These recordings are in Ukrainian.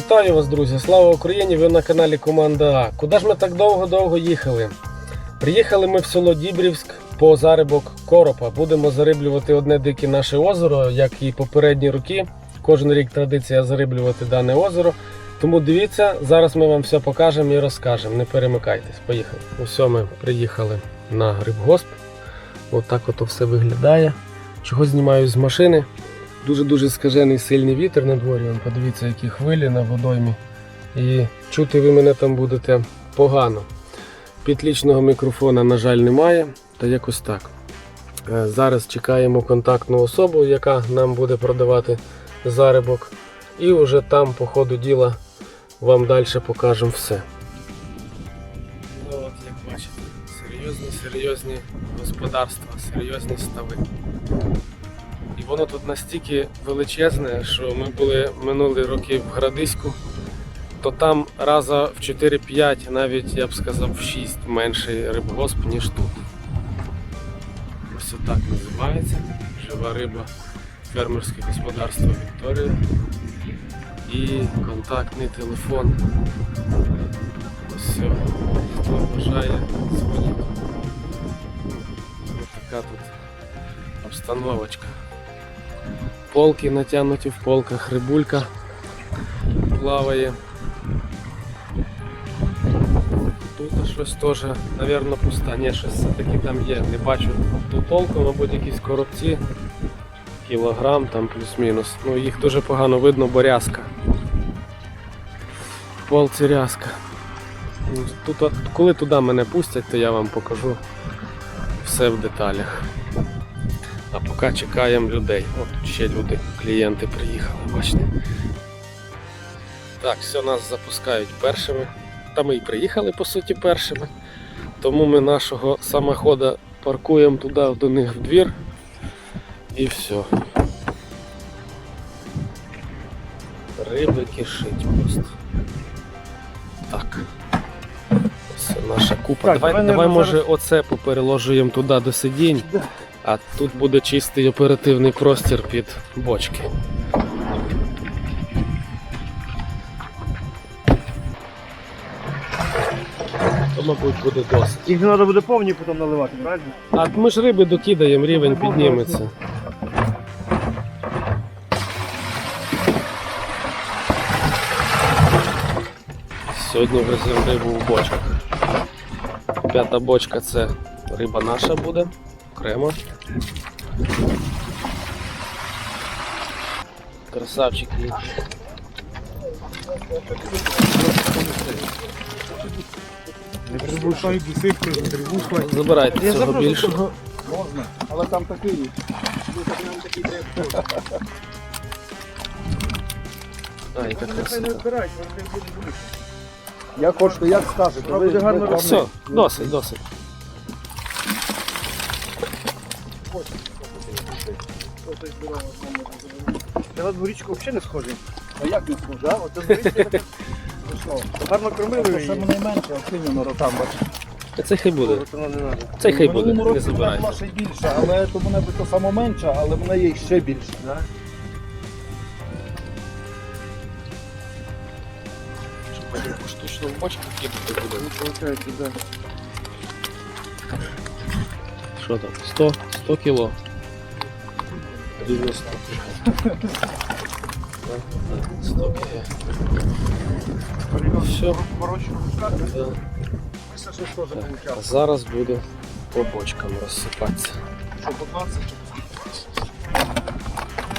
Вітаю вас, друзі! Слава Україні! Ви на каналі Команда А. Куди ж ми так довго-довго їхали? Приїхали ми в село Дібрівськ по зарибок коропа. Будемо зариблювати одне дике наше озеро, як і попередні роки. Кожен рік традиція зариблювати дане озеро. Тому дивіться, зараз ми вам все покажемо і розкажемо. Не перемикайтесь, поїхали. Усе, ми приїхали на грибгосп. Отак ото все виглядає. Чого знімаю з машини? Дуже-дуже скажений сильний вітер на дворі. Вон, Подивіться, які хвилі на водоймі. І чути ви мене там будете погано. Підлічного мікрофона, на жаль, немає. Та якось так. Е, Зараз чекаємо контактну особу, яка нам буде продавати зарибок. І вже там, по ходу діла, вам далі покажемо все. От, як бачите, серйозні, серйозні господарства, серйозні стави. І воно тут настільки величезне, що ми були минулі роки в Градиську, то там раза в 4-5, навіть я б сказав в 6 менший рибгосп, ніж тут. Ось так називається. Жива риба, фермерське господарство Вікторія. І контактний телефон. Все. Хто бажає, дзвоніть. Ось така тут обстановочка. Полки натягнуті в полках, рибулька плаває. Тут щось теж, мабуть, пуста. Ні, щось все-таки там є. Не бачу тут толку, мабуть, якісь коробці. Кілограм там плюс-мінус. Ну їх дуже погано видно, бо рязка. Полці рязка. Ну, Тут, коли туди мене пустять, то я вам покажу все в деталях. Поки чекаємо людей. О, тут ще люди, клієнти приїхали, бачите. Так, все, нас запускають першими. Та ми і приїхали по суті першими. Тому ми нашого самохода паркуємо туди до них в двір. І все. Риби кишить просто. Так. Ось наша купа. Так, давай, давай, може оце попереложуємо туди до сидінь. А тут буде чистий оперативний простір під бочки. То, мабуть, буде досить. Їх треба буде повні потім наливати, правильно? А ми ж риби докидаємо, рівень підніметься. Сьогодні веземо рибу в бочках. П'ята бочка це риба наша буде, окремо. Красавчик. Не прибушай бусивки, не прибушай. Забирайте цього більшого. Можна, але там такий. А, яка красота. Як хочете, як скажете. Все, досить, досить. Я на дворічку взагалі не схожий. А як не схоже? а? От це Ну що, Гарно кормили Це її. саме найменше, оцінено ротам. Цей хай буде. Цей хай буде, Минулому не році вона ще більша, але то мене би то само менша, але вона є ще більша. Штучно в бочку кидати буде. Получається, да. Що там? 100? 100 кіло. Рівно 100 кіло. 100 кіло. Все. Да. а зараз буде по бочкам розсипатися. Що по 20?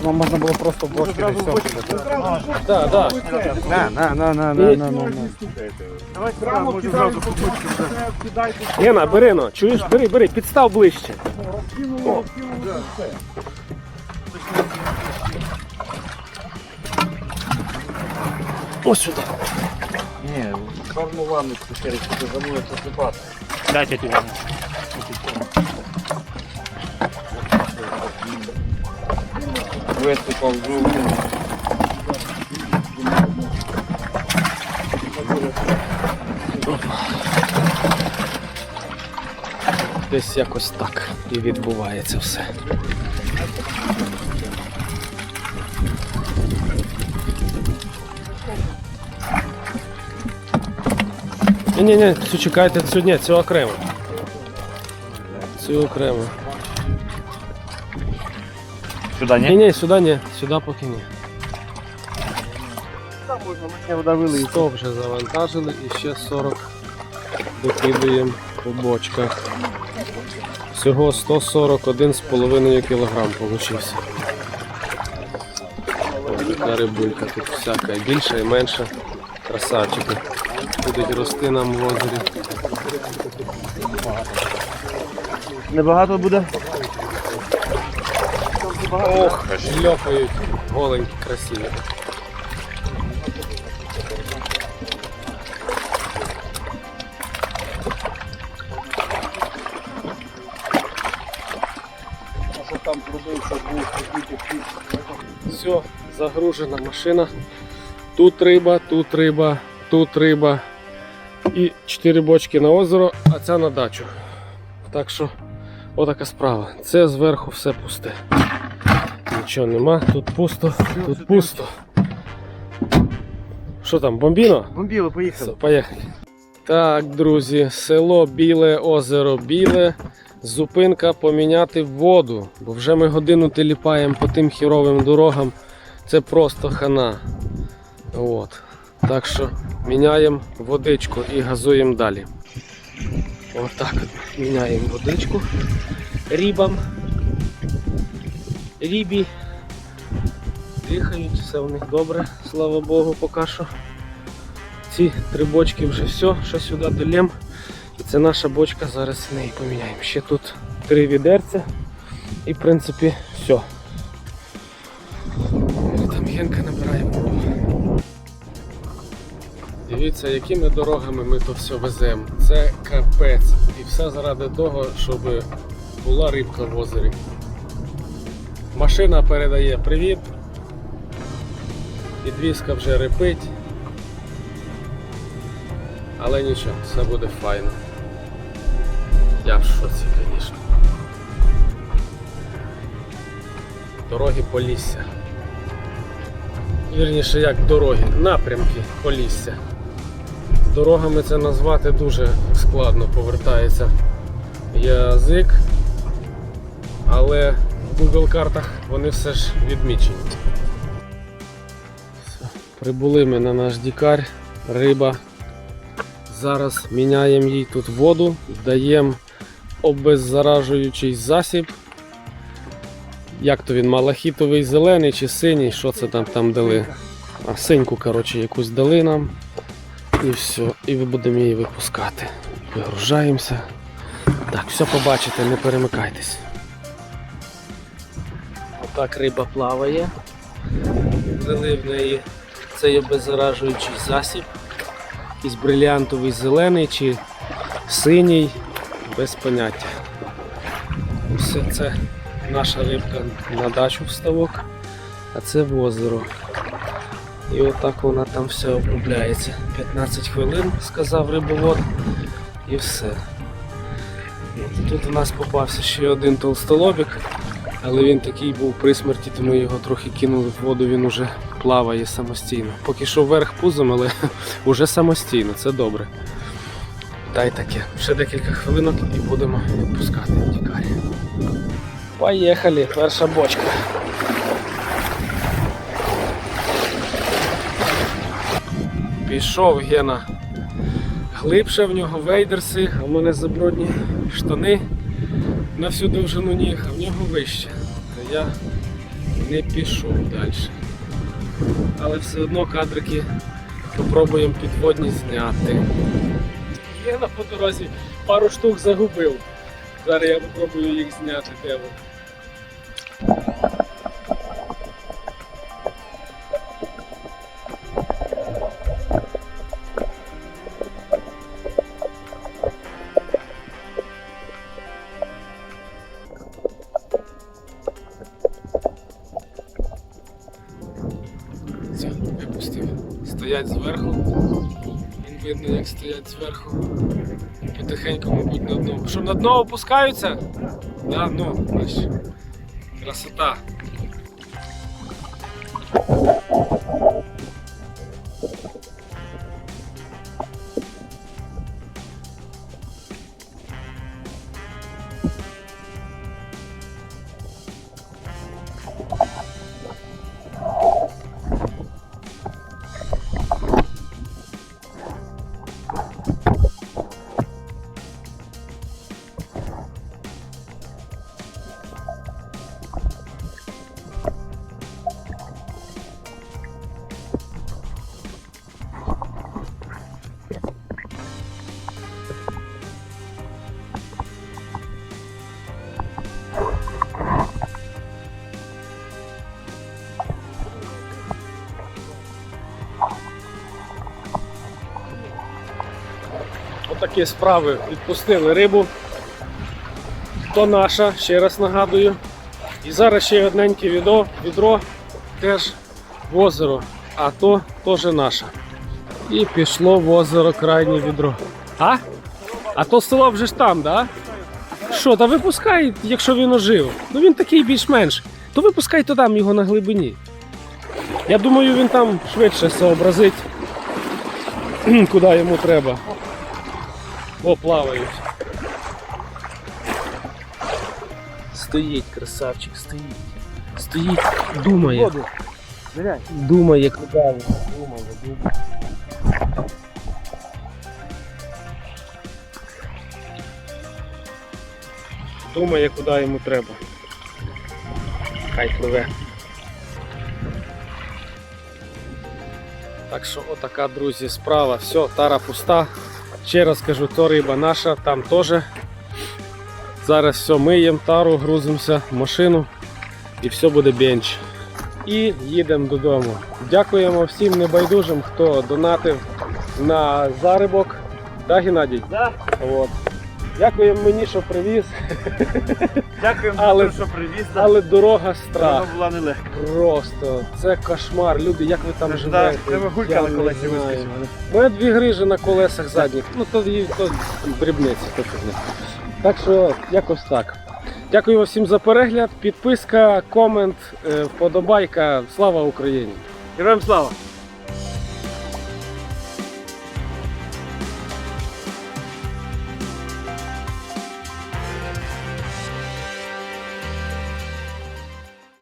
Нам можна було просто бочки десь в бочки. сьогодні. Так, так. На, на, на, на, на, на, на. Давай прямо може зразу по вже. Гена, бери ну, чуєш? Бери, бери, підстав ближче. О. Ось сюди. Ні, кожну ванночку через що замовити засипати. Дайте тобі. Висипав жовтий. Десь якось так і відбувається все. Ні, ні, цю чекайте, цю ні, цю окремо. Цю окремо. Сюди, Ні, ні, ні, сюди ні, сюди поки ні. Там можна лише вода 100 вже завантажили і ще 40 докидуємо по бочках. Всього 141,5 кг получився. Ось така рибулька, тут всяка і більша, і менша. Красавчики. Будуть рости нам в озері. Небагато буде. Ох, шльопають голенькі, красиві. Все, загружена машина. Тут риба, тут риба, тут риба. І 4 бочки на озеро, а ця на дачу. Так що, отака справа. Це зверху все пусте. Нічого нема, тут пусто, тут пусто. Що там, бомбіно? Бомбіло, Все, поїхали. поїхали. Так, друзі, село Біле, озеро Біле. Зупинка поміняти воду, бо вже ми годину теліпаємо по тим хіровим дорогам. Це просто хана. От. Так що міняємо водичку і газуємо далі. Отак от міняємо водичку рібам. Рібі дихають, все в них добре, слава Богу, поки що. Ці три бочки вже все, що сюди долем. Це наша бочка, зараз неї поміняємо. Ще тут три відерця і в принципі все. Там Генка набираємо. Дивіться, якими дорогами ми то все веземо. Це капець. І все заради того, щоб була рибка в озері. Машина передає привіт. Підвізка вже репить. Але нічого, все буде файно. Я в шоці, звісно. Дороги Полісся. Вірніше, як дороги, напрямки Полісся. Дорогами це назвати дуже складно повертається язик, але в Google картах вони все ж відмічені. Прибули ми на наш дікар, риба. Зараз міняємо їй тут воду, даємо обеззаражуючий засіб. Як то він, малахітовий зелений чи синій, що це там там дали? А синьку, коротше, якусь дали нам. І все, і ми будемо її випускати. Вигружаємося. Так, все побачите, не перемикайтесь. Отак риба плаває. Дали в неї цей обеззаражуючий засіб. Якийсь брилянтовий зелений чи синій, без поняття. Все це наша рибка на дачу в ставок, а це в озеро. І отак вона там все обробляється. 15 хвилин, сказав рибовод, і все. Тут у нас попався ще один толстолобік, але він такий був при смерті, тому його трохи кинули в воду, він уже плаває самостійно. Поки що вверх пузом, але вже самостійно, це добре. Та й таке. Ще декілька хвилинок і будемо відпускати тікарі. Поїхали, перша бочка. Пішов Гена. Глибше в нього вейдерси, а в мене забрудні штани на всю довжину ніг, а в нього вище. То я не пішов далі. Але все одно кадрики попробуємо підводні зняти. Гена по дорозі пару штук загубив. Зараз я попробую їх зняти де випустив. Стоять зверху. Видно, як стоять зверху. Потихеньку, мабуть, на дно. Що на дно опускаються? Да, ну, значить, Красота. Такі справи. Відпустили рибу. То наша, ще раз нагадую. І зараз ще одненьке відро, відро теж в озеро, а то теж наше. І пішло в озеро крайнє відро. А? А то село вже ж там, да? Що, та випускай, якщо він ожив. Ну він такий більш-менш. То випускай то там його на глибині. Я думаю, він там швидше сообразить, куди йому треба. О, плавають. Стоїть, красавчик, стоїть. Стоїть, думає. Думає, він. Думає, думає. Думає, куди йому треба. Хай пливе. Так що отака, друзі, справа. Все, тара пуста. Ще раз кажу, то риба наша, там теж. Зараз все миємо тару, грузимося в машину і все буде бенч. І їдемо додому. Дякуємо всім небайдужим, хто донатив на заробок. Да, Геннадій? Да. От. Дякуємо мені, що привіз, Дякуємо Але- що привіз. але дорога страх. Вона була нелегка. Просто це кошмар. Люди, як ви там живете? тебе гулька на колесі вискочила. У мене дві грижі на колесах задніх. Ну то, то дрібниці. То так що якось так. Дякую всім за перегляд. Підписка, комент, е, вподобайка. Слава Україні! Героям слава!